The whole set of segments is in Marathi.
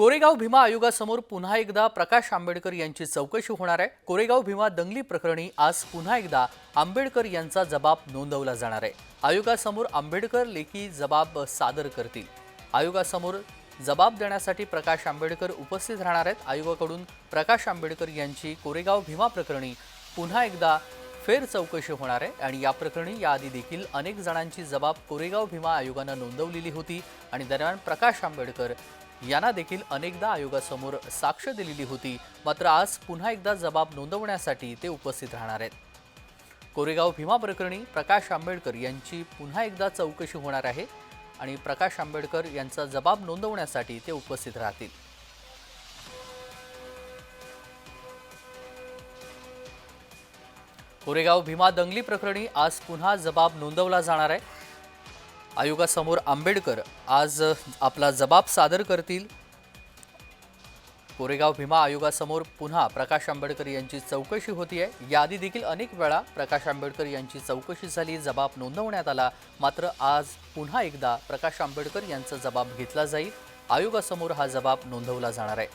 कोरेगाव भीमा आयोगासमोर पुन्हा एकदा प्रकाश आंबेडकर यांची चौकशी होणार आहे. कोरेगाव भीमा दंगली प्रकरणी आज पुन्हा एकदा आंबेडकर यांचा जबाब नोंदवला जाणार आहे. आयोगासमोर आंबेडकर लेखी जबाब सादर करतील. आयोगासमोर जबाब देण्यासाठी प्रकाश आंबेडकर उपस्थित राहणार आहेत. आयोगाकडून प्रकाश आंबेडकर यांची कोरेगाव भीमा प्रकरणी पुन्हा एकदा फेर चौकशी होणार आहे आणि या प्रकरणी याआधी देखील अनेक जणांची जबाब कोरेगाव भीमा आयोगानं नोंदवलेली होती आणि दरम्यान प्रकाश आंबेडकर यांना देखील अनेकदा आयोगासमोर साक्ष दिलेली होती. मात्र आज पुन्हा एकदा जबाब नोंदवण्यासाठी ते उपस्थित राहणार आहेत. कोरेगाव भीमा प्रकरणी प्रकाश आंबेडकर यांची पुन्हा एकदा चौकशी होणार आहे आणि प्रकाश आंबेडकर यांचा जबाब नोंदवण्यासाठी ते उपस्थित राहतील. कोरेगाव भीमा दंगली प्रकरणी आज पुन्हा जबाब नोंदवला जाणार आहे. आयोगासमोर आंबेडकर आज आपला जबाब सादर करतील. कोरेगाव भीमा आयोगासमोर पुन्हा प्रकाश आंबेडकर यांची चौकशी होती आहे. याआधी देखील अनेक वेळा प्रकाश आंबेडकर यांची चौकशी झाली जबाब नोंदवण्यात आला. मात्र आज पुन्हा एकदा प्रकाश आंबेडकर यांचा जबाब घेतला जाईल. आयोगासमोर हा जबाब नोंदवला जाणार आहे.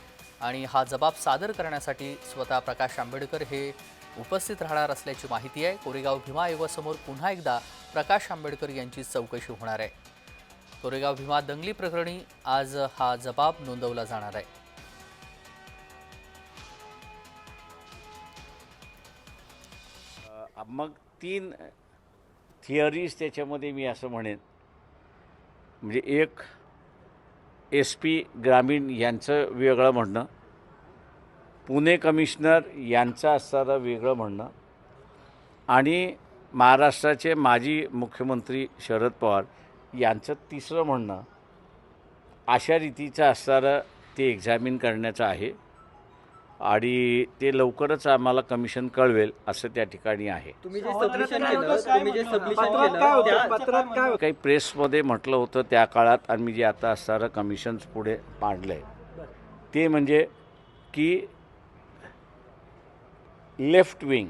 आणि हा जबाब सादर करण्यासाठी स्वतः प्रकाश आंबेडकर हे उपस्थित राहणार असल्याची माहिती आहे. कोरेगाव भीमा आयोगासमोर पुन्हा एकदा प्रकाश आंबेडकर यांची चौकशी होणार आहे. कोरेगाव भीमा दंगली प्रकरणी आज हा जबाब नोंदवला जाणार आहे. मग तीन थिअरीज त्याच्यामध्ये मी असं म्हणेन. म्हणजे एक एस पी ग्रामीण यांचं वेगळं म्हणणं पुणे कमिशनर यांचं असणारं वेगळं म्हणणं आणि महाराष्ट्राचे माजी मुख्यमंत्री शरद पवार यांचं तिसरं म्हणणं अशा रीतीचं असणारं ते एक्झामिन करण्याचं आहे. आणि ते लवकरच आम्हाला कमिशन कळवेल असं त्या ठिकाणी आहे. तुम्ही जे पत्रात सबमिशन काय केलं होतं? तुम्ही जे सबमिशन पत्रात काय केलं होतं? त्या- पत्रात काय होतं काही प्रेसमध्ये म्हटलं होतं त्या काळात आणि मी जे आता असणारं कमिशन्स पुढे मांडलं आहे ते म्हणजे की लेफ्ट विंग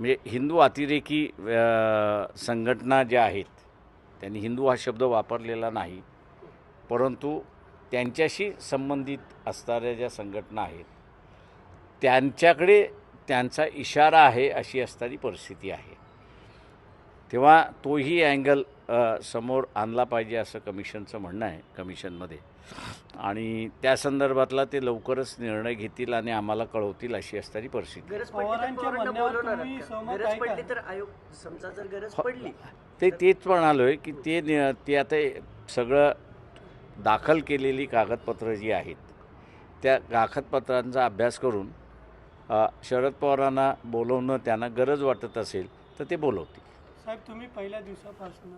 म्हणजे हिंदू अतिरेकी अ, संघटना ज्या आहेत त्यांनी हिंदू हा शब्द वापरलेला नाही परंतु त्यांच्याशी संबंधित असणाऱ्या ज्या संघटना आहेत त्यांच्याकडे त्यांचा इशारा आहे अशी असणारी परिस्थिती आहे. तेव्हा तोही अँगल समोर आणला पाहिजे असं कमिशनचं म्हणणं आहे कमिशनमध्ये. आणि त्या संदर्भातला ते लवकरच निर्णय घेतील आणि आम्हाला कळवतील अशी असणारी परिस्थिती. पडली ते तेच म्हणालो आहे की? ते नि- ते आता सगळं दाखल केलेली कागदपत्रं जी आहेत त्या कागदपत्रांचा अभ्यास करून शरद पवारांना बोलवणं त्यांना गरज वाटत असेल तर ते बोलवतील. साहेब तुम्ही पहिल्या दिवसापासून